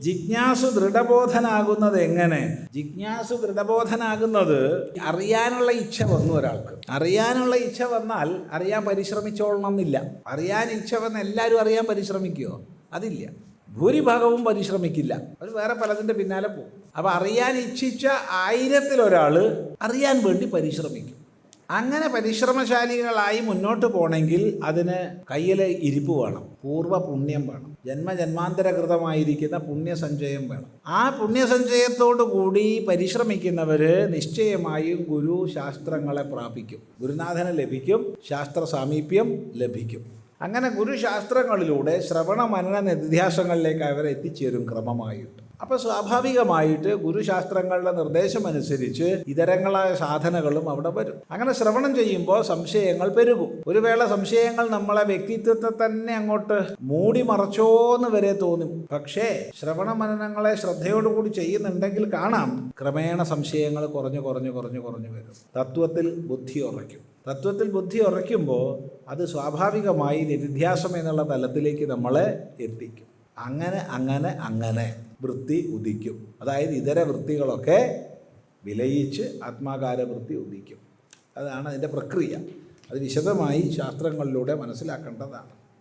ജിജ്ഞാസു ദൃഢബോധനാകുന്നത് എങ്ങനെ? ജിജ്ഞാസു ദൃഢബോധനാകുന്നത് അറിയാനുള്ള ഇച്ഛ വന്നു ഒരാൾക്ക്. അറിയാനുള്ള ഇച്ഛ വന്നാൽ അറിയാൻ പരിശ്രമിച്ചോളണം എന്നില്ല അറിയാൻ ഇച്ഛ വന്ന് എല്ലാവരും അറിയാൻ പരിശ്രമിക്കുമോ അതില്ല. ഭൂരിഭാഗവും പരിശ്രമിക്കില്ല. അവർ വേറെ പലതിന്റെ പിന്നാലെ പോകും. അപ്പോൾ അറിയാൻ ഇച്ഛിച്ച ആയിരത്തിലൊരാൾ അറിയാൻ വേണ്ടി പരിശ്രമിക്കും. അങ്ങനെ പരിശ്രമശാലികളായി മുന്നോട്ട് പോകണമെങ്കിൽ അതിന് കയ്യിൽ ഇരിപ്പ് വേണം പൂർവ പുണ്യം വേണം ജന്മജന്മാന്തരകൃതമായിരിക്കുന്ന പുണ്യസഞ്ചയം വേണം. ആ പുണ്യസഞ്ചയത്തോടു കൂടി പരിശ്രമിക്കുന്നവർ നിശ്ചയമായും ഗുരു ശാസ്ത്രങ്ങളെ പ്രാപിക്കും. ഗുരുനാഥനെ ലഭിക്കും ശാസ്ത്ര സാമീപ്യം ലഭിക്കും. അങ്ങനെ ഗുരുശാസ്ത്രങ്ങളിലൂടെ ശ്രവണ മനന നിധ്യാസങ്ങളിലേക്ക് അവരെ എത്തിച്ചേരും ക്രമമായിട്ട്. അപ്പോൾ സ്വാഭാവികമായിട്ട് ഗുരുശാസ്ത്രങ്ങളുടെ നിർദ്ദേശം അനുസരിച്ച് ഇതരങ്ങളായ സാധനകളും അവിടെ വരും. അങ്ങനെ ശ്രവണം ചെയ്യുമ്പോൾ സംശയങ്ങൾ പെരുകും. ഒരു വേള സംശയങ്ങൾ നമ്മളെ വ്യക്തിത്വത്തെ തന്നെ അങ്ങോട്ട് മൂടി മറച്ചോന്ന് വരെ തോന്നും. പക്ഷേ ശ്രവണ മനനങ്ങളെ ശ്രദ്ധയോടുകൂടി ചെയ്യുന്നുണ്ടെങ്കിൽ കാണാം ക്രമേണ സംശയങ്ങൾ കുറഞ്ഞു കുറഞ്ഞു കുറഞ്ഞു കുറഞ്ഞു വരും. തത്വത്തിൽ ബുദ്ധി ഉറയ്ക്കും. തത്വത്തിൽ ബുദ്ധി ഉറയ്ക്കുമ്പോൾ അത് സ്വാഭാവികമായി നിരുധ്യാസം എന്നുള്ള തലത്തിലേക്ക് നമ്മളെ എത്തിക്കും. അങ്ങനെ അങ്ങനെ അങ്ങനെ വൃത്തി ഉദിക്കും. അതായത് ഇതര വൃത്തികളൊക്കെ വിലയിച്ച് ആത്മാകാര വൃത്തി ഉദിക്കും. അതാണ് അതിന്റെ പ്രക്രിയ. അത് വിശദമായി ശാസ്ത്രങ്ങളിലൂടെ മനസ്സിലാക്കേണ്ടതാണ്.